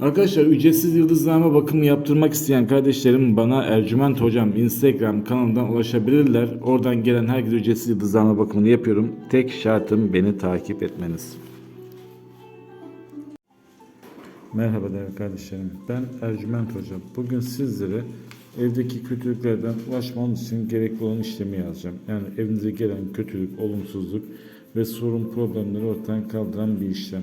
Arkadaşlar ücretsiz yıldızlama bakımı yaptırmak isteyen kardeşlerim bana Ercüment Hocam Instagram kanalından ulaşabilirler. Oradan gelen herkese ücretsiz yıldızlama bakımını yapıyorum. Tek şartım beni takip etmeniz. Merhaba değerli kardeşlerim. Ben Ercüment Hocam. Bugün sizlere evdeki kötülüklerden ulaşmanız için gerekli olan işlemi yazacağım. Yani evinize gelen kötülük, olumsuzluk ve sorun problemleri ortadan kaldıran bir işlem.